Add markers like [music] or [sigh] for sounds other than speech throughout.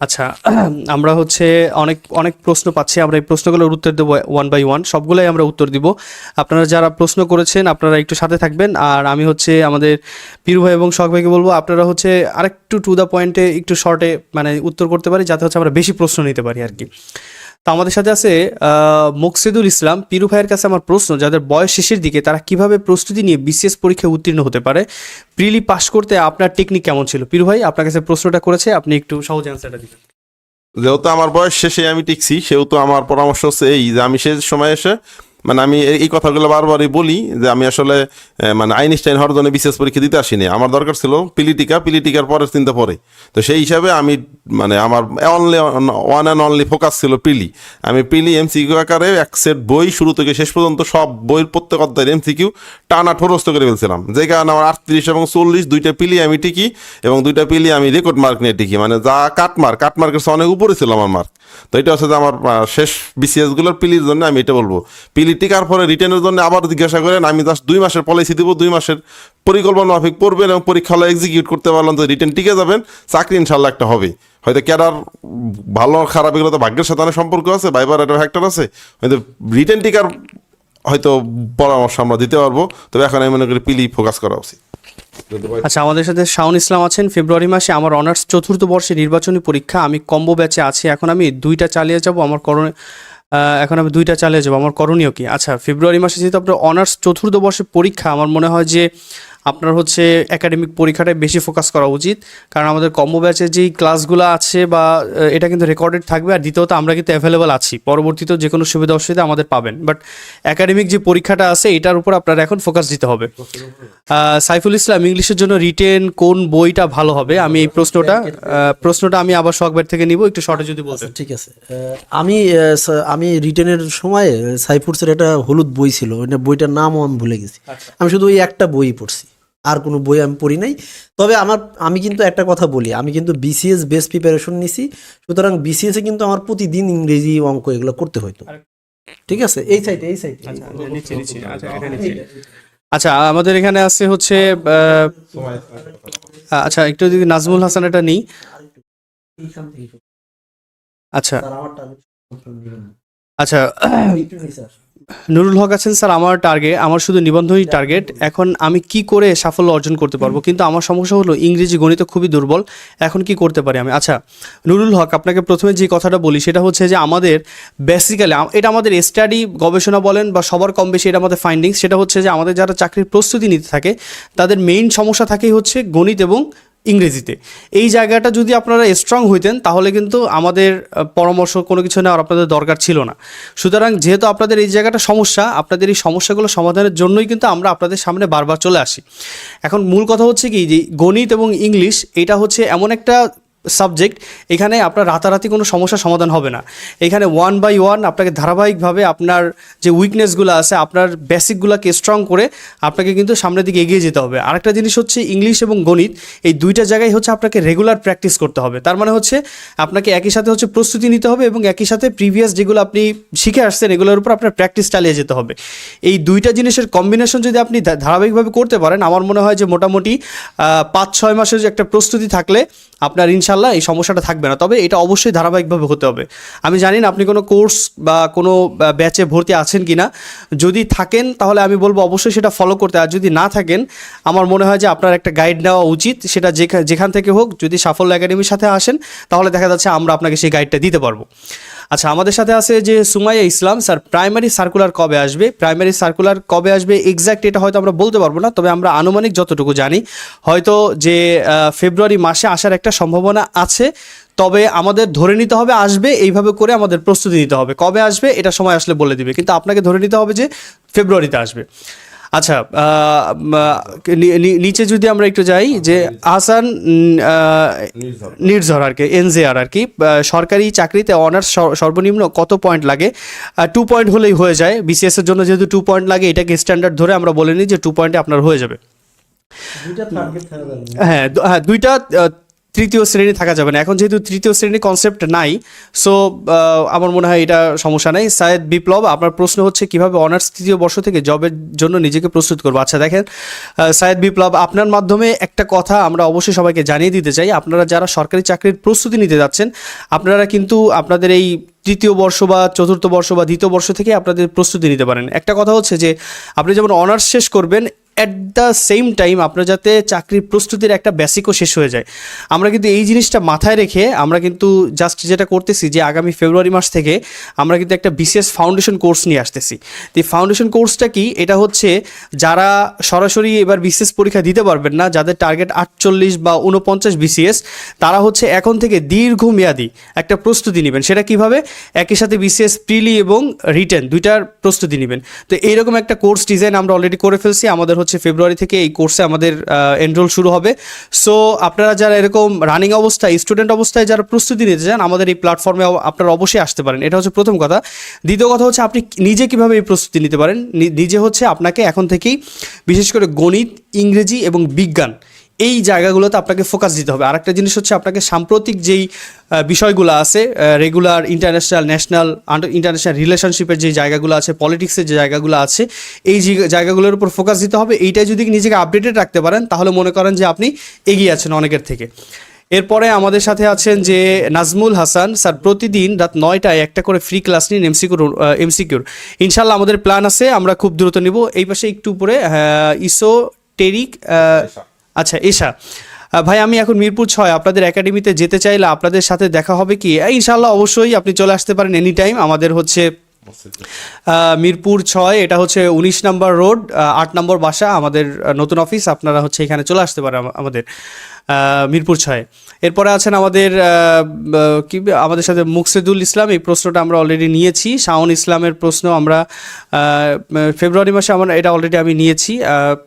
আচ্ছা [clears throat] আমরা হচ্ছে অনেক অনেক প্রশ্ন পাচ্ছি। আমরা এই প্রশ্নগুলোর উত্তর দেবো ওয়ান বাই ওয়ান সবগুলোই আমরা উত্তর দিব। আপনারা যারা প্রশ্ন করেছেন, আপনারা একটু সাথে থাকবেন। আর আমি হচ্ছে আমাদের পীর ভাই এবং শখ ভাইকে বলব, আপনারা হচ্ছে আরেকটু টু দ্য পয়েন্টে একটু শর্টে মানে উত্তর করতে পারি, যাতে হচ্ছে আমরা বেশি প্রশ্ন নিতে পারি আর কি। তো আমাদের সাথে আছে মোকসেদুল ইসলাম। পিরু ভাইয়ের কাছে আমার প্রশ্ন, যাদের বয়স শেষের দিকে, তারা কীভাবে প্রস্তুতি নিয়ে বিসিএস পরীক্ষায় উত্তীর্ণ হতে পারে? প্রিলি পাস করতে আপনার টেকনিক কেমন ছিল? পিরু ভাই, আপনার কাছে প্রশ্নটা করেছে, আপনি একটু সহজ অ্যান্সারটা দিবেন। যেহেতু আমার বয়স শেষে আমি টিকছি সেহেতু আমার পরামর্শ হচ্ছে এই যে আমি সে সময় এসে মানে আমি এই- কথাগুলো বারবারই বলি যে আমি আসলে মানে আইনস্টাইন হওয়ার জন্য বিশেষ পরীক্ষা দিতে আসিনি। আমার দরকার ছিল পিলিটিকা পিলিটিকার পরের চিন্তা পরে। তো সেই হিসাবে আমি মানে আমার only one and only focus ছিল পিলি আমি পিলি এমসিকিউ আকারে এক সেট বই শুরু থেকে শেষ পর্যন্ত সব বইয়ের প্রত্যেক অধ্যায়ের এমসিকিউ টানা ঠোরস্ত করে ফেলছিলাম। যে কারণে আমার আটত্রিশ এবং চল্লিশ দুইটা পিলি আমি টিকি এবং দুইটা পিলি আমি রেকর্ড মার্ক নিয়ে টিকি। মানে যা কাট মার্ক কাট মার্কের অনেক উপরে ছিল আমার মার্ক তো এটা হচ্ছে যে আমার শেষ বিসিএসগুলোর পিলির জন্য আমি এটা বলব। পিলি টিকার পরে রিটার্নের জন্য আবার জিজ্ঞাসা করেন, আমি জাস্ট দুই মাসের পলিসি দিব, দুই মাসের পরিকল্পনা মাফিক পড়বেন এবং পরীক্ষা হলে এক্সিকিউট করতে পারলাম তো রিটার্ন টিকে যাবেন, চাকরি ইনশাল্লাহ একটা হবে হয়তো ক্যাডার ভালো খারাপ এগুলো তো ভাগ্যের সাথে অনেক সম্পর্ক আছে বাইবার একটা ফ্যাক্টর আছে, হয়তো রিটার্ন টিকার হয়তো পরামর্শ আমরা দিতে পারব, তবে এখন আমি মনে করি পিলি ফোকাস করা উচিত। আচ্ছা আমাদের সাথে শাওন ইসলাম আছেন। ফেব্রুয়ারি মাসে আমার অনার্স চতুর্থ বর্ষে নির্বাচনী পরীক্ষা। আমি কম্বো ব্যাচে আছি। এখন আমি দুইটা চালিয়ে যাব। আমার করণ এখন আমি দুইটা চালিয়ে যাব। আমার করণীয় কি? আচ্ছা ফেব্রুয়ারি মাসে যেহেতু আপনার অনার্স চতুর্থ বর্ষে পরীক্ষা, আমার মনে হয় যে আপনার হচ্ছে একাডেমিক পরীক্ষাটায় বেশি ফোকাস করা উচিত। কারণ আমাদের কম্বো ব্যাচের যেই ক্লাসগুলো আছে বা এটা কিন্তু রেকর্ডেড থাকবে আর দ্বিতীয়ত আমরা কিন্তু অ্যাভেলেবল আছি। পরবর্তীতে যে কোনো সুবিধা অসুবিধা আমাদের পাবেন। বাট একাডেমিক যে পরীক্ষাটা আছে এটার উপর আপনার এখন ফোকাস দিতে হবে। সাইফুল ইসলাম ইংলিশের জন্য রিটেন কোন বইটা ভালো হবে? আমি এই প্রশ্নটা প্রশ্নটা আমি আবার শখবের থেকে নিব একটু শর্টে যদি বলতেন ঠিক আছে। আমি আমি রিটেনের সময় সাইফুডসের একটা হলুদ বই ছিল ওইটা বইটার নামও আমি ভুলে গেছি। আমি শুধু ওই একটা বই পড়ছি। আর কোনো বই আমি পড়ি নাই। তবে আমার আমি কিন্তু একটা কথা বলি আমি কিন্তু বিসিএস বেস প্রিপারেশন নিছি সুতরাং বিসিএস এ কিন্তু আমার প্রতিদিন ইংরেজি অঙ্ক এগুলো করতে হতো ঠিক আছে? এই সাইডে এই সাইডে আচ্ছা আমাদের এখানে আছে হচ্ছে আচ্ছা একটু যদি নাজমুল হাসান এটা নিই। আচ্ছা। আচ্ছা নুরুল হক আছেন, স্যার, আমার টার্গেট আমার শুধু নিবন্ধনই টার্গেট এখন আমি কি করে সাফল্য অর্জন করতে পারব? কিন্তু আমার সমস্যা হলো, ইংরেজি গণিত খুবই দুর্বল। এখন কি করতে পারি আমি? আচ্ছা নুরুল হক, আপনাকে প্রথমে যে কথাটা বলি, সেটা হচ্ছে যে আমাদের বেসিক্যালি এটা আমাদের স্টাডি গবেষণা বলেন বা সবার কম বেশি এটা আমাদের ফাইন্ডিংস সেটা হচ্ছে যে আমাদের যারা চাকরির প্রস্তুতি নিতে থাকে, তাদের মেইন সমস্যা থাকেই হচ্ছে গণিত এবং ইংরেজিতে। এই জায়গাটা যদি আপনারা স্ট্রং হইতেন, তাহলে কিন্তু আমাদের পরামর্শ কোনো কিছু নেওয়ার আপনাদের দরকার ছিল না। সুতরাং যেহেতু আপনাদের এই জায়গাটা সমস্যা, আপনাদের এই সমস্যাগুলো সমাধানের জন্যই কিন্তু আমরা আপনাদের সামনে বারবার চলে আসি। এখন মূল কথা হচ্ছে কি, যে গণিত এবং ইংলিশ, এটা হচ্ছে এমন একটা সাবজেক্ট এখানে আপনার রাতারাতি কোনো সমস্যার সমাধান হবে না। এখানে ওয়ান বাই ওয়ান আপনাকে ধারাবাহিকভাবে আপনার যে উইকনেসগুলো আছে, আপনার বেসিকগুলোকে স্ট্রং করে আপনাকে কিন্তু সামনের দিকে এগিয়ে যেতে হবে। আরেকটা জিনিস হচ্ছে ইংলিশ এবং গণিত, এই দুইটা জায়গায় হচ্ছে আপনাকে রেগুলার প্র্যাকটিস করতে হবে। তার মানে হচ্ছে আপনাকে একই সাথে হচ্ছে প্রস্তুতি নিতে হবে এবং একই সাথে প্রিভিয়াস যেগুলো আপনি শিখে আসছেন, এগুলোর উপর আপনার প্র্যাকটিস চালিয়ে যেতে হবে। এই দুইটা জিনিসের কম্বিনেশন যদি আপনি ধারাবাহিকভাবে করতে পারেন, আমার মনে হয় যে মোটামুটি পাঁচ ছয় মাসের যে একটা প্রস্তুতি থাকলে আপনার ইনশাল্লাহ এই সমস্যাটা থাকবে না। তবে এটা অবশ্যই ধারাবাহিকভাবে হতে হবে। আমি জানি না আপনি কোনো কোর্স বা কোনো ব্যাচে ভর্তি আছেন কি না যদি থাকেন তাহলে আমি বলব অবশ্যই সেটা ফলো করতে। আর যদি না থাকেন, আমার মনে হয় যে আপনার একটা গাইড নেওয়া উচিত। সেটা যেখা- যেখান থেকে হোক, যদি সাফল্য একাডেমির সাথে আসেন, তাহলে দেখা যাচ্ছে আমরা আপনাকে সেই গাইডটা দিতে পারব। আচ্ছা আমাদের সাথে আছে যে Sumaiya Islam, sir primary circular কবে আসবে? প্রাইমারি সার্কুলার কবে আসবে? এক্স্যাক্ট এটা হয়তো আমরা বলতে পারব না, তবে আমরা আনুমানিক যতটুকু জানি, হয়তো যে ফেব্রুয়ারি মাসে আসার একটা সম্ভাবনা আছে, তবে আমাদের ধরে নিতে হবে আসবে, এইভাবে করে আমাদের প্রস্তুতি নিতে হবে। কবে আসবে, এটা সময় আসলে বলে দিবে। কিন্তু আপনাকে ধরে নিতে হবে যে ফেব্রুয়ারিতে আসবে। আচ্ছা নিচে যদি আমরা একটু যাই যে আহসান নির্ঝর। আর কি এনজেআর আর কি সরকারি চাকরিতে অনার্স সর্বনিম্ন কত পয়েন্ট লাগে? টু পয়েন্ট হলেই হয়ে যায় বিসিএস এর জন্য যেহেতু টু পয়েন্ট লাগে এটাকে স্ট্যান্ডার্ড ধরে আমরা বলে নিই যে টু পয়েন্টে আপনার হয়ে যাবে। হ্যাঁ হ্যাঁ দুইটা তৃতীয় শ্রেণি থাকা যাবে না। এখন যেহেতু তৃতীয় শ্রেণি কনসেপ্ট নাই সো আমার মনে হয় এটা সমস্যা নাই। সায়েদ বিপ্লব, আপনার প্রশ্ন হচ্ছে কীভাবে অনার্স তৃতীয় বর্ষ থেকে জবের জন্য নিজেকে প্রস্তুত করব। আচ্ছা দেখেন সায়েদ বিপ্লব, আপনার মাধ্যমে একটা কথা আমরা অবশ্যই সবাইকে জানিয়ে দিতে চাই। আপনারা যারা সরকারি চাকরির প্রস্তুতি নিতে যাচ্ছেন, আপনারা কিন্তু আপনাদের এই তৃতীয় বর্ষ বা চতুর্থ বর্ষ বা দ্বিতীয় বর্ষ থেকে আপনাদের প্রস্তুতি নিতে পারেন। একটা কথা হচ্ছে যে, আপনি যেমন অনার্স শেষ করবেন অ্যাট দ্য সেম টাইম আপনার যাতে চাকরির প্রস্তুতির একটা বেসিকও শেষ হয়ে যায়। আমরা কিন্তু এই জিনিসটা মাথায় রেখে আমরা কিন্তু জাস্ট যেটা করতেছি যে আগামী ফেব্রুয়ারি মাস থেকে আমরা কিন্তু একটা বিসিএস ফাউন্ডেশন কোর্স নিয়ে আসতেছি। তো ফাউন্ডেশন কোর্সটা কি? এটা হচ্ছে যারা সরাসরি এবার বিসিএস পরীক্ষা দিতে পারবেন না, যাদের টার্গেট আটচল্লিশ বা উনপঞ্চাশ বিসিএস তারা হচ্ছে এখন থেকে দীর্ঘমেয়াদী একটা প্রস্তুতি নেবেন। সেটা কীভাবে? একই সাথে বিসিএস প্রিলি এবং রিটেন দুইটার প্রস্তুতি নেবেন। তো এইরকম একটা কোর্স ডিজাইন আমরা অলরেডি করে ফেলছি, আমাদের হচ্ছে ফেব্রুয়ারি থেকে এই কোর্সে আমাদের এনরোল শুরু হবে। সো আপনারা যারা এরকম রানিং অবস্থায় স্টুডেন্ট অবস্থায় যারা প্রস্তুতি নিতে চান, আমাদের এই প্ল্যাটফর্মে আপনারা অবশ্যই আসতে পারেন। এটা হচ্ছে প্রথম কথা। দ্বিতীয় কথা হচ্ছে আপনি নিজে কীভাবে এই প্রস্তুতি নিতে পারেন? নিজে হচ্ছে আপনাকে এখন থেকেই বিশেষ করে গণিত, ইংরেজি এবং বিজ্ঞান এই জায়গাগুলোতে আপনাকে ফোকাস দিতে হবে। আরেকটা জিনিস হচ্ছে আপনাকে সাম্প্রতিক যেই বিষয়গুলো আছে রেগুলার ইন্টারন্যাশনাল ন্যাশনাল ইন্টারন্যাশনাল রিলেশনশিপের যে জায়গাগুলো আছে পলিটিক্সের যে জায়গাগুলো আছে, এই জায়গাগুলোর উপর ফোকাস দিতে হবে। এইটাই যদি নিজেকে আপডেটেড রাখতে পারেন, তাহলে মনে করেন যে আপনি এগিয়ে আছেন অনেকের থেকে। এরপরে আমাদের সাথে আছেন যে নাজমুল হাসান। স্যার, প্রতিদিন রাত নয়টায় একটা করে ফ্রি ক্লাস নিন এমসিকিউর এমসিকিউর ইনশাল্লাহ আমাদের প্ল্যান আছে, আমরা খুব দ্রুত নিব। এই পাশে একটু উপরে ইসো টেরিক আচ্ছা এশা ভাই, আমি এখন মিরপুর ছয়, আপনাদের একাডেমিতে যেতে চাইলে আপনাদের সাথে দেখা হবে কি? ইনশাল্লাহ অবশ্যই আপনি চলে আসতে পারেন এনি টাইম আমাদের হচ্ছে মিরপুর ছয়, এটা হচ্ছে উনিশ নম্বর রোড আট নম্বর বাসা, আমাদের নতুন অফিস, আপনারা হচ্ছে এখানে চলে আসতে পারেন আমাদের। মিরপুর ছয়। এরপরে আছেন আমাদের কি, আমাদের সাথে মুকসেদুল ইসলাম। এই প্রশ্নটা আমরা অলরেডি নিয়েছি। শাওন ইসলামের প্রশ্ন আমরা ফেব্রুয়ারি মাসে আমরা এটা অলরেডি আমি নিয়েছি।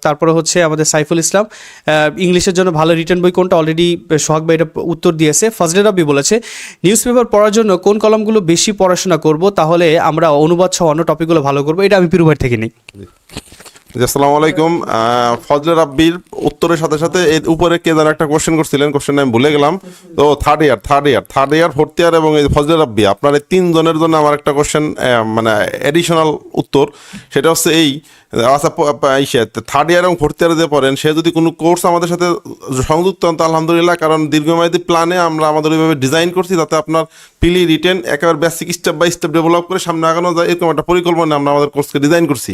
তারপরে হচ্ছে আমাদের সাইফুল ইসলাম। ইংলিশের জন্য ভালো রিটার্ন বই কোনটা অলরেডি সোহাগ ভাই এটা উত্তর দিয়েছে। ফজলে রব্বি বলেছে নিউজ পেপার পড়ার জন্য কোন কলমগুলো বেশি পড়াশোনা করব তাহলে আমরা অনুবাদ সহ অন্য টপিকগুলো ভালো করব? এটা আমি পিরুভাই থেকে নিই। আসসালামু আলাইকুম। ফজলে রাব্বির উত্তরের সাথে সাথে এর উপরে কে যেন একটা কোশ্চেন করছিলেন? কোশ্চেন আমি ভুলে গেলাম। তো third year third year third year fourth year এবং এই ফজলে রাব্বি, আপনার এই তিনজনের জন্য আমার একটা কোশ্চেন মানে অ্যাডিশনাল উত্তর। সেটা হচ্ছে এই থার্ড ইয়ার এবং ফোর্থ ইয়ারে যে পড়েন, সে যদি কোনো কোর্স আমাদের সাথে সংযুক্ত হন আলহামদুলিল্লাহ, কারণ দীর্ঘমেয়াদী প্ল্যানে আমরা আমাদের ওইভাবে ডিজাইন করছি যাতে আপনার পিলি রিটেন একেবারে basic step by step develop করে সামনে আগানো যায়, এরকম একটা পরিকল্পনা আমরা আমাদের কোর্সকে ডিজাইন করছি।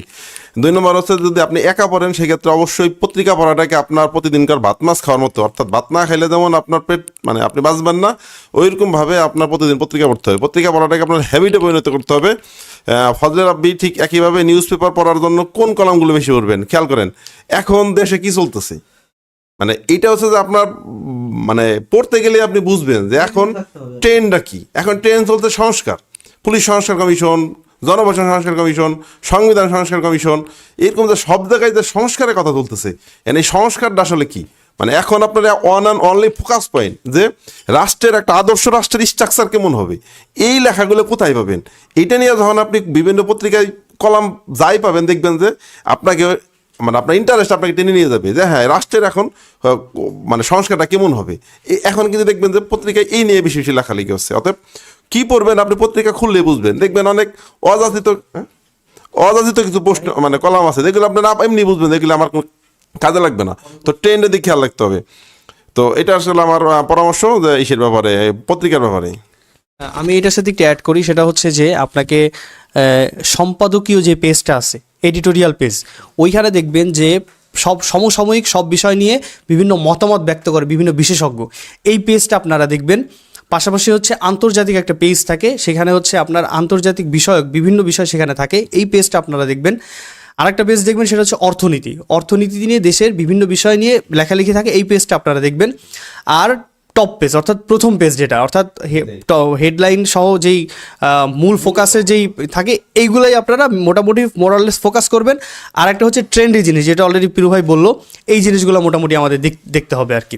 দুই নম্বর হচ্ছে, যদি আপনি একা পড়েন, সেক্ষেত্রে অবশ্যই পত্রিকা পড়াটাকে আপনার প্রতিদিনকার ভাত মাছ খাওয়ার মতো, অর্থাৎ ভাত না খাইলে যেমন আপনার পেট মানে আপনি বাঁচবেন না, ওইরকমভাবে আপনার প্রতিদিন পত্রিকা পড়তে হবে। পত্রিকা পড়াটাকে আপনার হ্যাবিটে পরিণত করতে হবে। আহ, ফজলে রাব্বি ঠিক একইভাবে নিউজ পেপার পড়ার জন্য কোন কলামগুলো বেশি পড়বেন? খেয়াল করেন এখন দেশে কি চলতেছে? মানে এটা হচ্ছে যে আপনার মানে পড়তে গেলে আপনি বুঝবেন যে এখন ট্রেন্ডটা কি? এখন ট্রেন্ড চলতে সংস্কার পুলিশ সংস্কার কমিশন জনবসন সংস্কার কমিশন সংবিধান সংস্কার কমিশন এরকম যে সব জায়গায় যে সংস্কারের কথা চলতেছে and এই সংস্কারটা আসলে কি? মানে এখন আপনার one and only focus point যে রাষ্ট্রের একটা আদর্শ রাষ্ট্রের স্ট্রাকচার কেমন হবে? এই লেখাগুলো কোথায় পাবেন? এটা নিয়ে যখন আপনি বিভিন্ন পত্রিকায় কলাম যাই পাবেন, দেখবেন যে আপনাকে মানে আপনার ইন্টারেস্ট আপনাকে টেনে নিয়ে যাবে যে হ্যাঁ রাষ্ট্রের এখন মানে সংস্কারটা কেমন হবে? এখন কিন্তু দেখবেন যে পত্রিকায় এই নিয়ে বেশি বেশি লেখালেখি হচ্ছে। অতএব কী পড়বেন আপনি পত্রিকা খুললে বুঝবেন। দেখবেন অনেক অযাচিত? অযাচিত কিছু প্রশ্ন মানে কলাম আছে, যেগুলো আপনি না এমনি বুঝবেন, যেগুলো আমার কাজে লাগবে না। তো ট্রেন্ডের দিকে খেয়াল রাখতে হবে। তো এটা আসলে আমার পরামর্শ যে ইসের ব্যাপারে পত্রিকার ব্যাপারে। আমি এটার সাথে একটু অ্যাড করি, সেটা হচ্ছে যে আপনাকে সম্পাদকীয় যে পেজটা আছে এডিটোরিয়াল পেজ ওইখানে দেখবেন যে সব সমসাময়িক সব বিষয় নিয়ে বিভিন্ন মতামত ব্যক্ত করে বিভিন্ন বিশেষজ্ঞ। এই পেজটা আপনারা দেখবেন। পাশাপাশি হচ্ছে আন্তর্জাতিক একটা পেজ থাকে, সেখানে হচ্ছে আপনার আন্তর্জাতিক বিষয়ক বিভিন্ন বিষয় সেখানে থাকে। এই পেজটা আপনারা দেখবেন। আরেকটা পেজ দেখবেন সেটা হচ্ছে অর্থনীতি। অর্থনীতি নিয়ে দেশের বিভিন্ন বিষয় নিয়ে লেখালেখি থাকে এই পেজটা আপনারা দেখবেন। আর টপ পেজ অর্থাৎ প্রথম পেজ যেটা অর্থাৎ হেডলাইন সহ যেই মূল ফোকাসে যেই থাকে এইগুলাই আপনারা মোটামুটি মোরাললেস ফোকাস করবেন। আর একটা হচ্ছে ট্রেন্ডি জিনিস যেটা অলরেডি পিরু ভাই বলল এই জিনিসগুলো মোটামুটি আমাদের দেখতে হবে আর কি।